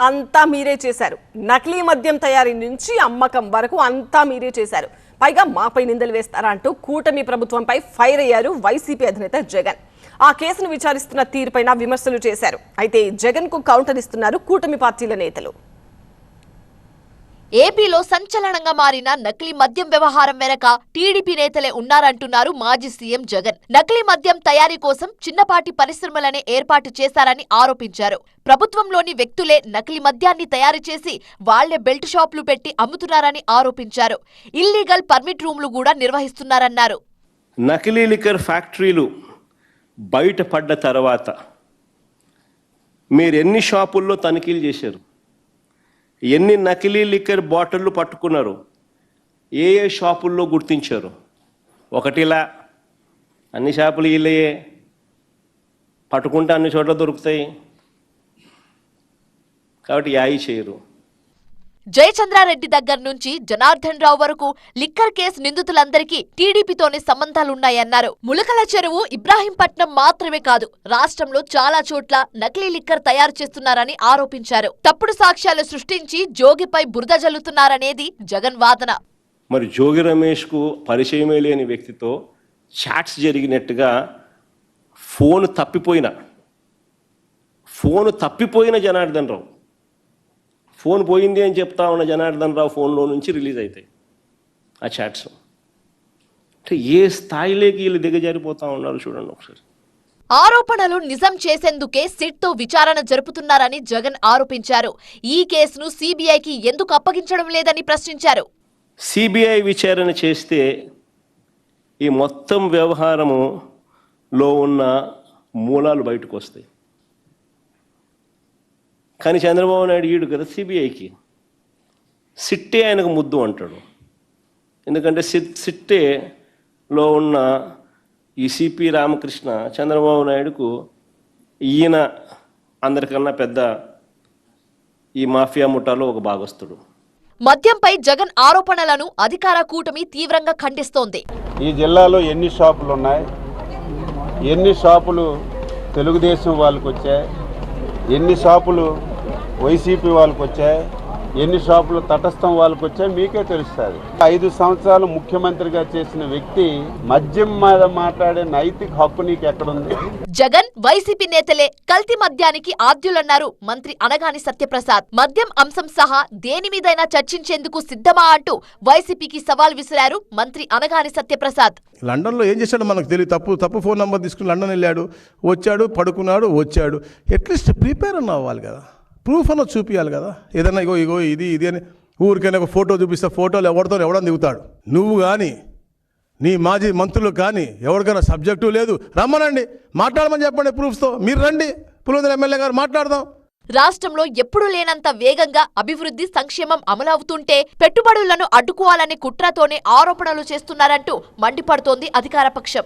అంతా మీరే చేశారు. నకిలీ మద్యం తయారీ నుంచి అమ్మకం వరకు అంతా మీరే చేశారు. పైగా మాపై నిందలు వేస్తారా అంటూ కూటమి ప్రభుత్వంపై ఫైర్ అయ్యారు వైసీపీ అధినేత జగన్. ఆ కేసును విచారిస్తున్న తీరుపైన విమర్శలు చేశారు. అయితే జగన్కు కౌంటర్ ఇస్తున్నారు కూటమి పార్టీల నేతలు. ఏపీలో సంచలనంగా మారిన నకిలీ మద్యం వ్యవహారం వెనక టీడీపీ నేతలే ఉన్నారంటున్నారు మాజీ సీఎం జగన్. నకిలీ మద్యం తయారీ కోసం చిన్నపాటి పరిశ్రమలనే ఏర్పాటు చేశారని ఆరోపించారు. ప్రభుత్వంలోని వ్యక్తులే నకిలీ మద్యాన్ని తయారు చేసి వాళ్ళే బెల్ట్ షాపులు పెట్టి అమ్ముతున్నారని ఆరోపించారు. ఇల్లీగల్ పర్మిట్ రూమ్లు కూడా నిర్వహిస్తున్నారన్నారు. నకిలీ లిక్కర్ ఫ్యాక్టరీలు బయటపడ్డ తర్వాత మీరు ఎన్ని షాపుల్లో తనిఖీలు చేశారు? ఎన్ని నకిలీ లిక్కర్ బాటిళ్ళు పట్టుకున్నారు? ఏ ఏ షాపుల్లో గుర్తించారు? ఒకటిలా అన్ని షాపులు వీళ్ళయే పట్టుకుంటే అన్ని చోట్ల దొరుకుతాయి. కాబట్టి యాయి చేయరు. జయచంద్రారెడ్డి దగ్గర నుంచి జనార్దన్ రావు వరకు లిక్కర్ కేసు నిందితులందరికీ టీడీపీతోనే సంబంధాలున్నాయన్నారు. ములకల చెరువు ఇబ్రాహీంపట్నం మాత్రమే కాదు రాష్ట్రంలో చాలా చోట్ల నకిలీ లిక్కర్ తయారు చేస్తున్నారని ఆరోపించారు. తప్పుడు సాక్ష్యాలు సృష్టించి జోగిపై బురద జల్లుతున్నారనేది జగన్ వాదన. మరి జోగి రమేష్కు పరిచయమే లేని వ్యక్తితో చాట్స్ జరిగినట్టుగా ఫోన్ తప్పిపోయిన ఫోన్ తప్పిపోయిన జనార్దన్ రావు. ఫోన్ పోయింది అని చెప్తా ఉన్న జనార్దన్ రావు ఫోన్లో నుంచి రిలీజ్ అవుతాయి ఆ చాట్స్. అంటే ఏ స్థాయిలోకి వీళ్ళు దిగజారిపోతా ఉన్నారు చూడండి ఒకసారి. ఆరోపణలు నిజం చేసేందుకే సిట్తో విచారణ జరుపుతున్నారని జగన్ ఆరోపించారు. ఈ కేసును సీబీఐకి ఎందుకు అప్పగించడం లేదని ప్రశ్నించారు. సిబిఐ విచారణ చేస్తే ఈ మొత్తం వ్యవహారములో ఉన్న మూలాలు బయటకు వస్తాయి. కానీ చంద్రబాబు నాయుడు ఈడు కదా సిబిఐకి సిట్టే ఆయనకు ముద్దు అంటాడు. ఎందుకంటే సిట్ సిట్టేలో ఉన్న ఈ సిపి రామకృష్ణ చంద్రబాబు నాయుడుకు ఈయన అందరికన్నా పెద్ద ఈ మాఫియా ముఠాలో ఒక భాగస్తుడు మద్యంపై జగన్ ఆరోపణలను అధికార కూటమి తీవ్రంగా ఖండిస్తోంది. ఈ జిల్లాలో ఎన్ని షాపులు ఉన్నాయి ఎన్ని షాపులు తెలుగుదేశం వాళ్ళకి వచ్చాయి ఎన్ని షాపులు వైసీపీ వాళ్ళకి వచ్చాయి ఎన్ని షాపులు తటస్థం వాళ్ళకి వచ్చాయి మీకే తెలుస్తుంది. ఐదు సంవత్సరాలు ముఖ్యమంత్రిగా చేసిన వ్యక్తి మద్యం మీద మాట్లాడే నైతిక హక్కు నీకు ఎక్కడుంది జగన్ వైసీపీ నేతలే కల్తీ మద్యానికి ఆద్యులన్నారు. మంత్రి అనగాని సత్యప్రసాద్ మద్యం అంశం సహా దేని మీదైనా చర్చించేందుకు సిద్ధమా అంటూ వైసీపీకి సవాల్ విసిరారు మంత్రి అనగాని సత్యప్రసాద్. లండన్లో ఏం చేశాడో మనకు తెలియదు. తప్పు తప్పు ఫోన్ నెంబర్ తీసుకుని లండన్ వెళ్ళాడు వచ్చాడు పడుకున్నాడు వచ్చాడు. అట్లీస్ట్ ప్రిపేర్ అన్న అవ్వాలి కదా. ప్రూఫ్ అన్న చూపించాలి కదా. ఏదన్నా ఇగో ఇగో ఇది ఇది అని ఊరికైనా ఒక ఫోటో చూపిస్తే ఫోటోలు ఎవరితో ఎవడని దిగుతాడు. నువ్వు కానీ నీ మాజీ మంత్రులు కానీ ఎవరికైనా సబ్జెక్టు లేదు. రమ్మనండి మాట్లాడమని చెప్పండి ప్రూఫ్స్తో. మీరు రండి పులివెందుల ఎమ్మెల్యే గారు మాట్లాడదాం. రాష్ట్రంలో ఎప్పుడూ లేనంత వేగంగా అభివృద్ధి సంక్షేమం అమలవుతుంటే పెట్టుబడులను అడ్డుకోవాలనే కుట్రతోనే ఆరోపణలు చేస్తున్నారంటూ మండిపడుతోంది అధికార పక్షం